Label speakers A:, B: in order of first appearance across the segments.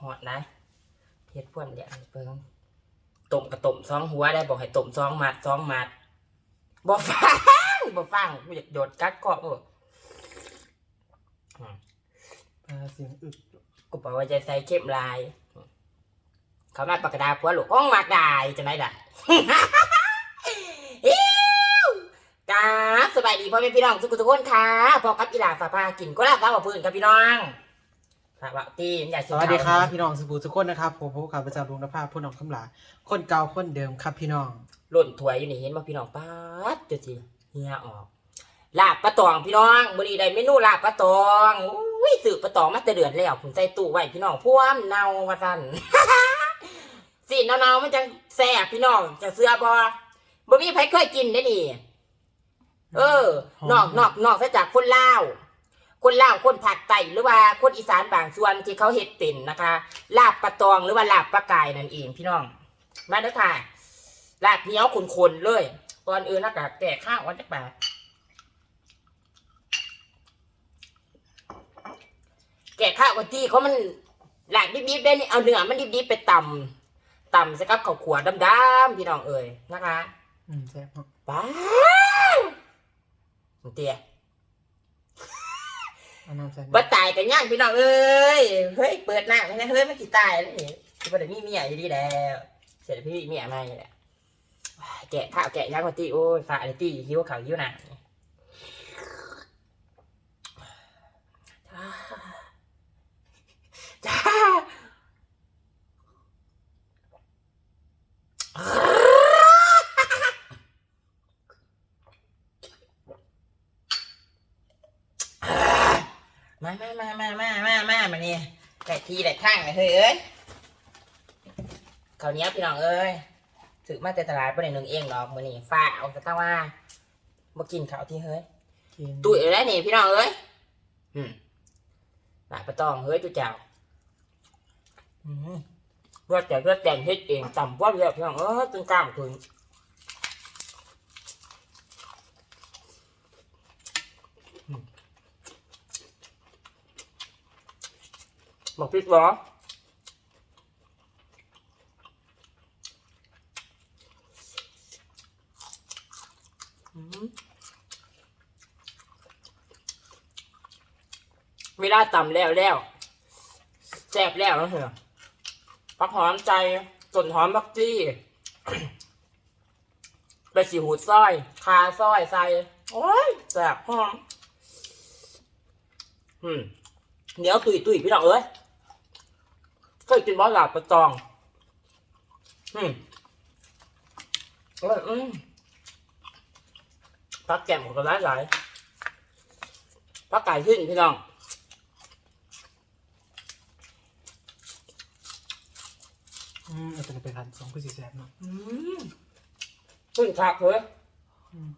A: หอดนะเฮ็ดพ่วนเดี๋ยวเปิงต้มกระต้มสองหัวได้บอกให้ต้มสองมัดสองมัดบ่ฟังบ่ฟังกูอยากโดดกัดกาะหมด
B: ปลาเสียงอึก
A: กูบอกว่าจะใส่เข้มลาย เขามาปากกาดาพัวลูกห้องมากได้จะไหนล่ะอิ๊วกาสบายดีพ่อแม่พี่น้องทุกคนทุกคนค่ะพอกับอีหลาฝาพากินก็ลาบฟ้าบ่พื้นครับพี่น้อง ฝากว่าตีนอย่า
B: สวัสดีครับพี่น้องสบู่ทุกคนนะครับผมผู้ข่าวประจำลุงนภาพผู้น้องคำหลาคนเก่าคนเดิมครับพี่น้อง
A: หล่นถวยอยู่นี่เห็นบ่พี่น้องป๊าดเดี๋ยวสิเฮียออกลาบปลาตองพี่น้องมื้อนี้ได้เมนูลาบปลาตองอุ้ยสืบปลาตองมาแต่เดือนแล้วผมใส่ตู้ไว้พี่น้องพ่วมเนาว่าซั่นสิเนาๆมันจังแซ่บพี่น้องจะเสื้อบ่บ่มีใครเคยกินได้นี่เออนอกนอกนอกซะจากคนลาว คนลาวคนภาคใต้หรือว่าคนอีสานบางส่วนที่เขาเฮ็ดเป็นนะคะ ลาบปลาตองหรือว่าลาบปลากายนั่นเองพี่น้อง มาเด้อค่ะ ลาบเหนียวขุนๆเลยก่อนอื่นนะกะแก่ข้าววันจักบาทแก่ข้าววันที่เขามันลาบดิบๆได้นี่เอาเนื้อมันดิบๆไปตำตำใส่กับข้าวขัวดำๆพี่น้องเอ่ยนะคะ
B: อืมแซ่บมาก
A: ป้าวเตี้ย
B: เอาน้ำใส่
A: บ่ตายกันย่างพี่น้องเอ้ยเฮ้ยเปิดหน้าไม่ได้เฮ้ยมันสิตายแล้วนี่ที่บ่ได้มีเมียอยู่ดีแล้วเสร็จแล้วพี่เมียมานี่แหละว้ายแกะข้าวแกะย่างมาตีโอ้ยฟ้าอะไรตีหิวข้าวหิวหนังจ้าจ้า มามามามามามามามานี่แต่ทีแต่ข้างเลยเฮ้ยเอ้ยข้าวเหนียวพี่น้องเอ้ยถือมาแต่ตลาดประเด็นหนึ่งเองหรอกมื้อนี้ฟ้าเอาแต่ตั้งว่ามากินข้าวที่เฮ้ย
B: กิน
A: ตุ๋ยแล้วนี่พี่น้องเอ้ยอืมหลายประตองเฮ้ยจุเจ้า
B: อืม
A: เลือดแต่เลือดแต่งเฮ็ดเองต่ำกว่าเยอะพี่น้องเอ้ยตึงกล้ามถึง บอกพริกเหรออืมเวลาต่ำแล้วแล้วแซ่บแล้วนะเหรอผักหอมใจส่วนหอมบักจี้ไปสีหูดซอย คาซอยใส่ โอ้ยแซ่บหอมอืมเดี๋ยวตุยตุยพี่น้องเอ้ย เคยกินบอสหลาบประตอง อืมเอออืมพักแก้มของกระไรหลายพักไก่ขึ้นพี่น้อง
B: อืมเอาตัวนี้ไปพันสองคือสีแซ่บเนาะ
A: อืมขึ้นคักเลย
B: อืม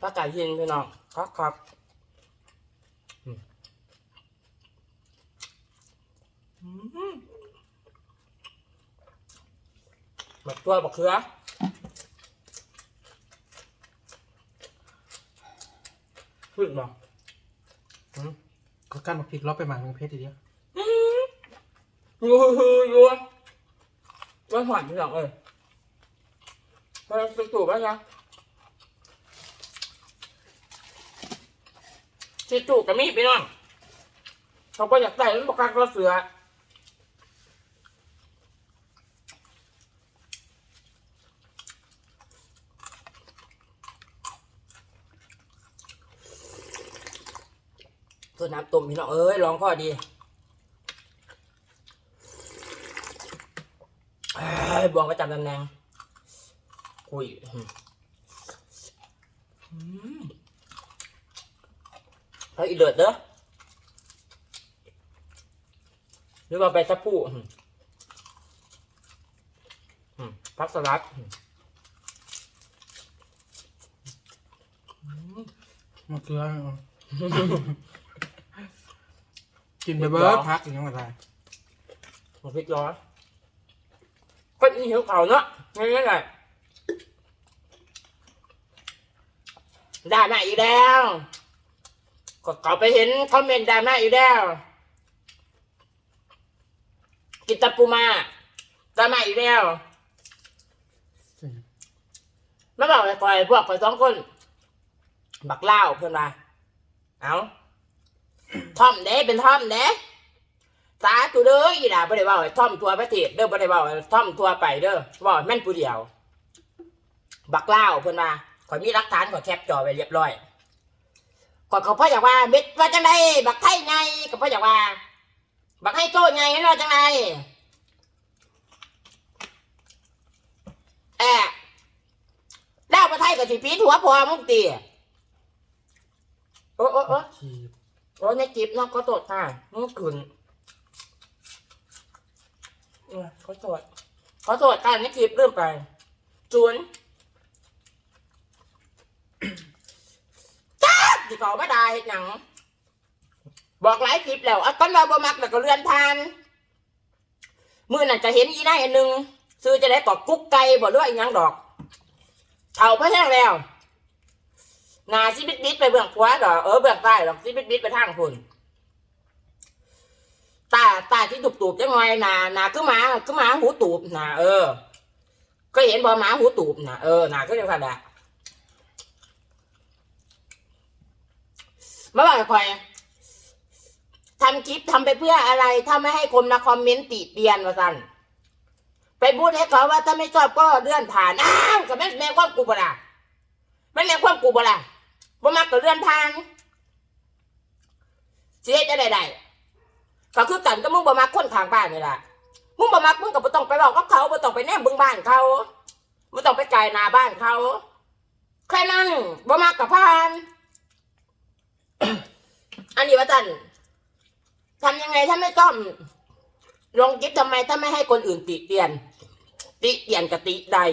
A: ปลาไก่ยินพี่น้องคักคักอืมอืมบัก ตัวบักเขือขึ้นมา
B: ก็กั้นมาพริกล็อกไปหมักหนึ่งเพชรทีเดียว
A: ยูยูยูว่าหวานพี่น้องเอ้ยมาสุกตู่ป่ะจ๊ะสิตู่กับมีดพี่น้องเขาก็อยากได้มันบอกกักระเสือ ตัวน้ำต้มพี่น้องเอ้ยลองข้อดีอบวงก็จำตำแหน่งคุยอืมอืมแล้วอีเดือดเด้อหรือว่าใบสะพูอืมอืมพักสลัดม
B: มะเขือ กินไปเบิร์ดพักอย่างเงี้ยอะไร
A: หัวพริกร้อนก็นี่หิวเขาวเนาะง่ายๆเลยได้มาอีกแล้ว ก็เขาไปเห็นคอมเมนต์ดราม่าอยู่แล้ว กินตะปูมาดราม่าอยู่แล้วไม่บอกเลยปล่อยพวกปล่อยสองคน บักเล่าวเพื่อนมาเอา ท่อมเด้เป็นท่อมเด้สาธุเด้ออีหล่าบ่ได้เว่าให้ท่อมทัวประเทศเด้อบ่ได้เว่าให้ท่อมทัวไปเด้อเว่าแม่นผู้เดียว บักเล่าวเพื่อนมาขอยมีหลักฐานขอยแคปจอไว้เรียบร้อยก็เขาพ่ออยากว่าเบ็ดว่าจังไดบักไทยไงก็พ่ออยากว่า บักให้โจ้ไงนั่นว่าจังไดแอะดาวประไทยกับสิปีถัวพอมึงตีโอ้โอ้โอ้
B: ขีบ
A: โอ้ในจิบเนาะก็ตดค่ะมึงขืนเขอโทษขอโทษการในคลิปเริ่มไปจวนที่เขาไม่ได้เฮ็ดหยัง บอกหลายคลิปแล้วอะต้นเราบ่มักแล้วก็เลื่อนผ่านมือนั่นจะเห็นอีนาอันหนึ่งซื้อจะได้กอกกุ๊กไก่บ่ด้วยยังดอกเท่าพะแห้งแล้ว นาซิบิดบิดไปเบื้องขวาดอเออเบื้องใต้ดอกซิบิดบิดไปทางคุณตาตาที่ตูบตูบๆจังไงนานาคือมาคือมาหูตูบนาเออ ก็เห็นบ่หมาหูตูบนาเออนาก็ยังขนาดมาบอกคอยทำคลิปทำไปเพื่ออะไร ถ้าไม่ให้คนมาคอมเมนต์ติเตียนว่าสั่นไปพูดให้เขาว่าถ้าไม่ชอบก็เลื่อนผ่านอ้าวกับแม่แม่ความกูบ่ล่ะแม่แม่ความกูบ่ล่ะ บ่มักก็เลื่อนผ่านเสียจะได้ได้ก็คือกันก็มึงบ่มักคนข้างบ้านนี่ล่ะมึงบ่มักมึงก็บ่ต้องไปบอกกับเขาบ่ต้องไปแนมบึงบ้านเขาบ่ต้องไปไกลหน้าบ้านเขาแค่นั้นบ่มักกับผ่าน อันนี้ว่าจันทำยังไงถ้าไม่ต้อมลงกิฟทำไมถ้าไม่ให้คนอื่นติเตียน ติเตียนกติได้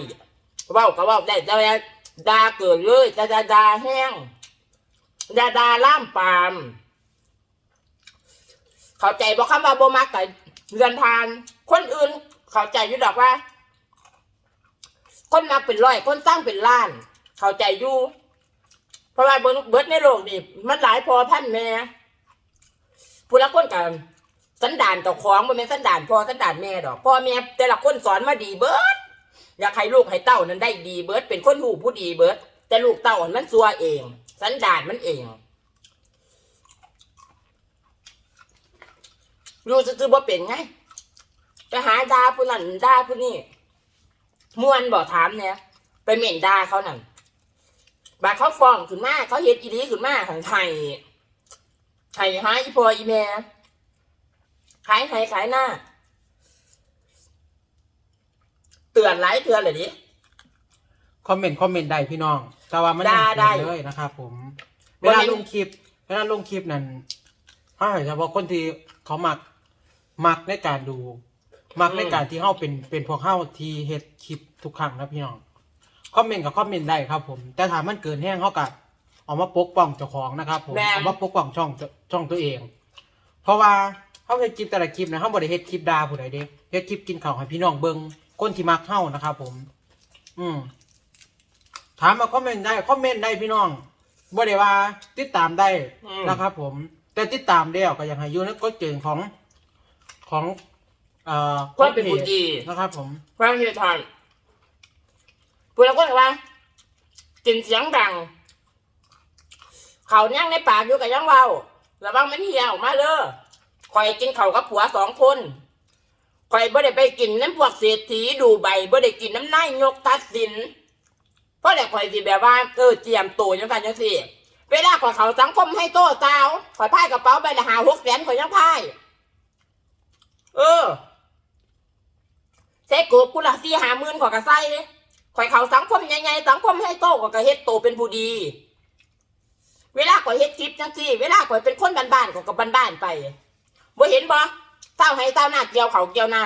A: เว่าก็เว่าได้แต่ว่าดาเกิดเลยดาดาดาแห้ง ดาดาล่ามปาม เข้าใจบอกคำว่าโบมักแต่เรือนทาน คนอื่น เข้าใจอยู่ดอกว่า คนมักเป็นร้อย คนสร้างเป็นล้าน เข้าใจอยู่เพราะว่าเบิดเบิดในโลกนี่มันหลายพอพันแม่ผู้ละคนกันสันดานต่อของมันเป็นสันดานพ่อสันดานแม่ดอกพ่อแม่แต่ละคนสอนมาดีเบิร์ดอยากให้ลูกให้เต้านั้นได้ดีเบิร์ดเป็นคนหูผู้ดีเบิร์ดแต่ลูกเต้ามันซัวเอง สันดานมันเองรู้จะซื้อบ่เป็นไงจะหาดาผู้นั้นดาผู้นี้มวนบ่ถามเนี่ยไปเหม็นดาเขานั่นบาดเขาฟ้องขึ้นมาเขาเฮ็ดอีดีขึ้นมาหันไทยไทยหาอีพออีแม่ขายไทยขายหน้า เตือนหลายเตือนเลยดิ
B: คอมเมนต์คอมเมนต์ได้พี่น้อง แต่ว่ามัน
A: ได้
B: ยัง
A: ได้
B: เกิดเลยนะครับผม เว
A: บ่
B: ลา
A: แม่น
B: ลงคลิป เวลาลงคลิปนั้นถ้าเฉพาะคนที่เขามักมักในการดู มักในการที่เข้าเป็นเป็นพวกเข้าที่เฮ็ดคลิปทุกครั้งนะพี่น้องคอมเมนต์กับคอมเมนต์ได้ครับ ผม แต่ถ้ามันเกินแห้งเขากับเอามาปกป้องเจ้าของนะครับผม
A: แม่น
B: เอามาปกป้องช่องช่องตัวเอง เพราะว่าเขาเฮ็ดคลิปแต่ละคลิปนะเขาบ่ได้เฮ็ดคลิปด่าผู้ใดเด้เฮ็ดคลิปกินข้าวให้พี่น้องเบิ่งคนที่มักเข้านะครับผม อืม ถามมาคอมเมนต์ได้คอมเมนต์ได้พี่น้องบ่ได้ว่าติดตามได้
A: อืม
B: นะครับ ผม แต่ติดตามแล้วก็ยังให้อยู่ในกฎเกณฑ์ของของ เอ่อ
A: ความเป็นผู้ดี
B: นะครับ ผม
A: ความเฮียทานผู้ละคนว่ากินเสียงดัง เขาย่างในปากอยู่กับย่างเบาระวังมันเหี่ยวออกมาเด้อคอยกินเขาวกับผัวสองคนคอยบ่ได้ไปกินน้ำพวกเศรษฐีดูใบบ่ได้กินน้ำนายยกทัดสิน เพราะแต่คอยสิแบบว่าเออเจียมตัวจังกันจังสิเวลาขอยเขาสังคมให้โต้ตาวขอยพายกระเป๋าใบละหาหกแสนขอยยังพาย เออเซ็กูกูละสี่หาหมื่นขอยกระไส้ขอยเขาสังคมใหญ่ๆสังคมให้โต้ขอยกระเฮ็ดโตเป็นผู้ดี เวลาข่อยเฮ็ดคลิปจังซี่เวลาข่อยเป็นคนบ้านๆข่อยก็บ้านๆไปบ่เห็นบ่เต้าให้เต้าหน้าเกี่ยวเขาเกี่ยวน้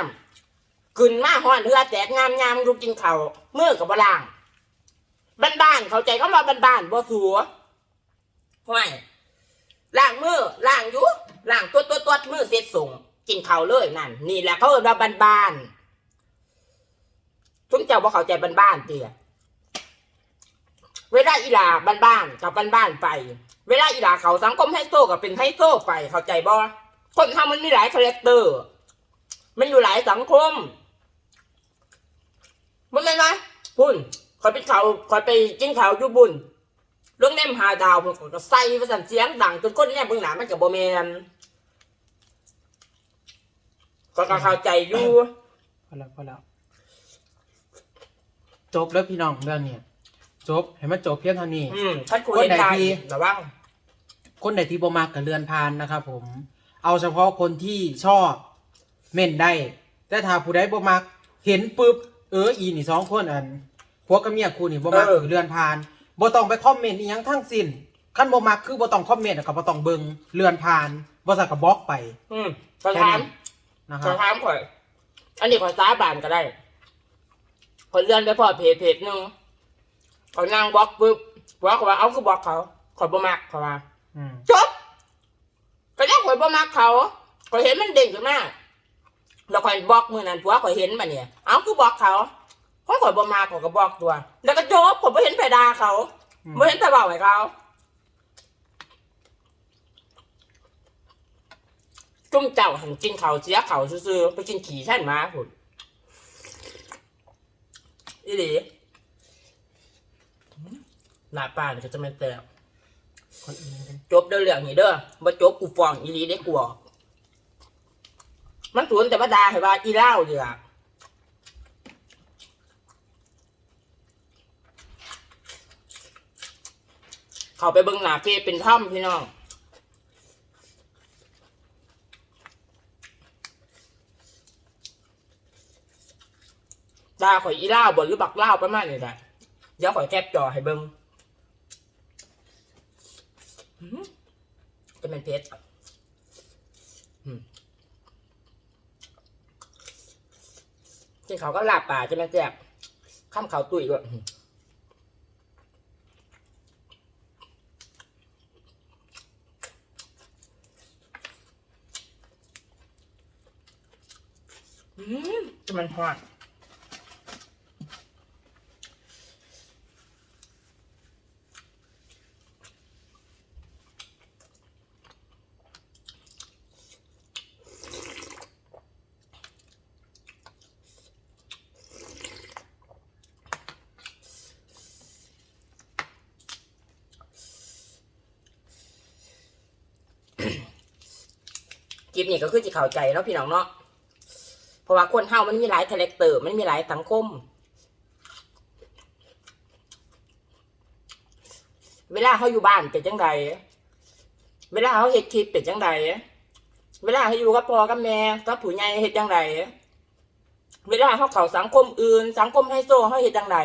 A: ำขึ้นมาฮ้อนเหือแตกงามงามลูกกินเขาวมือกับบ่ล่าง บ้านๆเข้าใจก็มาบ้านๆบ่สัวห่วยล้างมือล้างอยู่ล้างตัวตัวตัวมือเสร็จส่งกินเขาเลยนั่น นี่แหละเขาเอิ้นว่าบ้านๆทุกเจ้าบ่เข้าใจบ้านๆเตี้ยเวลาอีหลาบ้านๆกับบ้านๆไป เวลาอีหลาเขาสังคมให้โซ่กับเป็นให้โซ่ไปเข้าใจบ่คนทำมันมีหลายคาแรคเตอร์ มันอยู่หลายสังคมมันไม่นไหมพุ่น คอยไปเขาคอยไปกินเขาวอยู่บุญเรื่องแนมหาดาวผมก็ใส่ประสันเสียงดังจนคนเนี่ยเบื้องหน้ามันกับโบแมนก็ก็เข้าใจอยู่
B: พอแล้วพอแล้วจบแล้วพี่น้องเรื่องเนี้ยจบให้มันจบเพียงเท่านี้
A: อืมท่านคุย
B: คนไหน
A: ได้
B: ดี
A: ระวัง
B: คนไหนที่บ่มักกับเรือนพานนะครับผม เอาเฉพาะคนที่ชอบเม่นได้ แต่ถ้าผู้ใดบ่มัก เห็นปุ๊บเอออีนี่สองคนอัน พวกกับเมียคู่นี่บ่มักเรือนพานบ่ต้องไปคอมเมนต์อีหยังทั้งสิ้นคันบ่มักคือบ่ต้องคอมเมนต์แล้วก็บ่ต้องเบิ่งเรือนพานบ่สักก็บล็อกไป
A: อืมขอถาม
B: นะค
A: ข
B: รั
A: อบถามข่อย อันนี้ขอสาบานก็ได้ขอยเลื่อนไปพอเพจเพจหนึ่งขอยนั่งบล็อกปุ๊บบอกเขาว่าเอาคือบล็อกเขาขอยบ่มักเขาว่า
B: อืม
A: จบก็ยังข่อยบ่มักเขาข่อยเห็นมันเด้งขึ้นมาแล้วข่อยบล็อกมือนั้นผัวข่อยเห็นมาเนี่ย เอาคือบล็อกเขา เพราะข่อยบ่มักข่อยก็บล็อกตัว แล้วก็จบข่อยบ่เห็นไปด่าเขา
B: อืม
A: บ่เห็นไปบอกให้เขาจุ่มเจ้าหันกินเขาวเสียเขาวซื่อๆไปกินขี่แท่นหมาพุ่นอีหลีหน้าป้านี่ก็จะไม่แตก
B: คนอื่นกัน
A: จบเด้อเรื่องนี้เด้อบ่จบกูฟ้องอีหลีได้กลัวมันสวนแต่ว่าดาให้ว่าอีเล่าเดีย เขาไปเบิ่งหนาเฟซเป็นถ้ำพี่น้องดาข่อยอีเล่าบ่หรือบักเล่าประมาณนี้แหละเดี๋ยวข่อยแคปจอให้เบิ่งจะเป็นเพชรอืมกินเขาก็หลาบป่าจะเป็นแซ่บข้ามเขาตุ๋ยด้วยอืมอื มันหอดคลิปนี้ก็คือจะเข้าใจเนาะพี่น้องเนาะ เพราะว่าคนเฮามันมีหลายคาแรคเตอร์มันมีหลายสังคม เวลาเขาอยู่บ้านเป็นจังไดเวลาเขาเฮ็ดคลิปเป็นจังไดเวลาเขาอยู่กับพ่อกับแม่กับผู้ใหญ่เฮ็ดจังไดเวลาเขาเข้าสังคมอื่น สังคมไฮโซเขาเฮ็ดจังได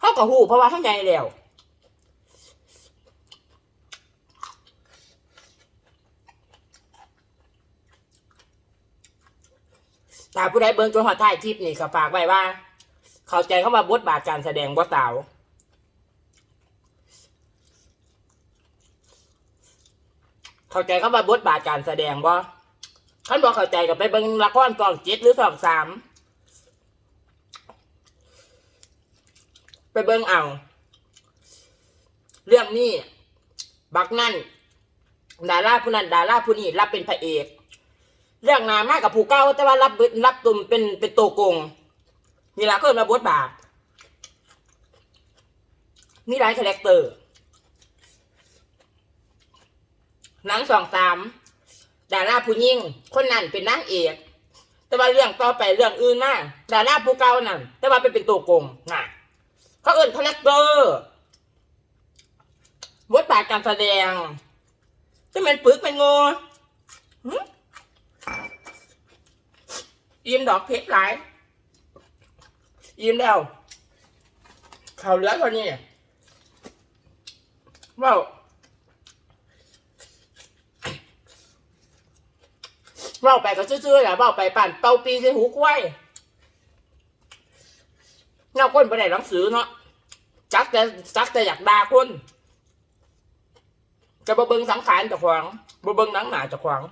A: เขาก็ฮู้เพราะว่าเขาใหญ่แล้ว ถ้าผู้ใดเบิ่งจนหอดท้ายคลิปนี่ก็ฝากไว้ว่า เข้าใจเข้ามาบทบาทการแสดงบ่สาวเข้าใจเข้ามาบทบาทการแสดงบ่ท่านบอกเข้าใจก็ไปเบิ่งละครกองเจ็ดหรือสองสามไปเบิ่งเอาเรื่องนี้ บักนั่นดาราผู้นั้นดาราผู้นี้รับเป็นพระเอก เรื่องหนามากกับผู้เก่าแต่ว่ารับรับตุ่มเป็นเป็นตัวโกงนี่ละก็มาบทบาทมีหลายคาแรคเตอร์หนังสองสามดาราผู้ยิ่ง คนนั้นเป็นนางเอกแต่ว่าเรื่องต่อไปเรื่องอื่นมากดาราผู้เก่านั่นแต่ว่าเป็นเป็นตัวโกงน่ะเขาเอิ้นคาแรคเตอร์บทบาทการแสดงจะเป็นปึกเป็นง่หึ อิ่มดอกเพชรหลายอิ่มแล้วเขาวเหลือเท่านี้ว่าเว่าไปก็ซื่อๆแหละเว่าไปปั่นเป่าปีใส่หูควยเงาคนไปได้หนังสือเนาะจักแต่จักแต่อยากด่าคนจะบ่เบิงสังขารจะขวางบ่เบิงหนังหนาจะขวาง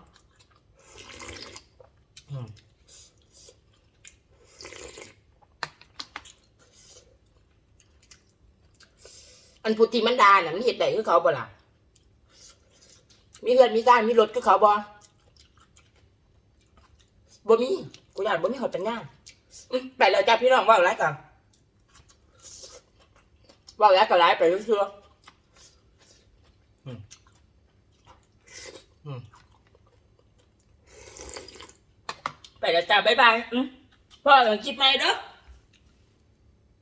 A: ออันพุทธิมันดาน่ะมันเห็ดได้คือเขาบ่ล่ะมีเงินมีซ่านมีรถคือเขาบ่บ่มีกูอยากบ่มีหดปัญญาอื้อไปแล้วจ้าพี่น้องเว่าอะไรกันเว่าอะไรก็ไลฟ์ไปเรื่อยๆอืมอืมไปแล้วจ้าบ๊ายบายอื้อพ่อต้องคิดใหม่เด้อ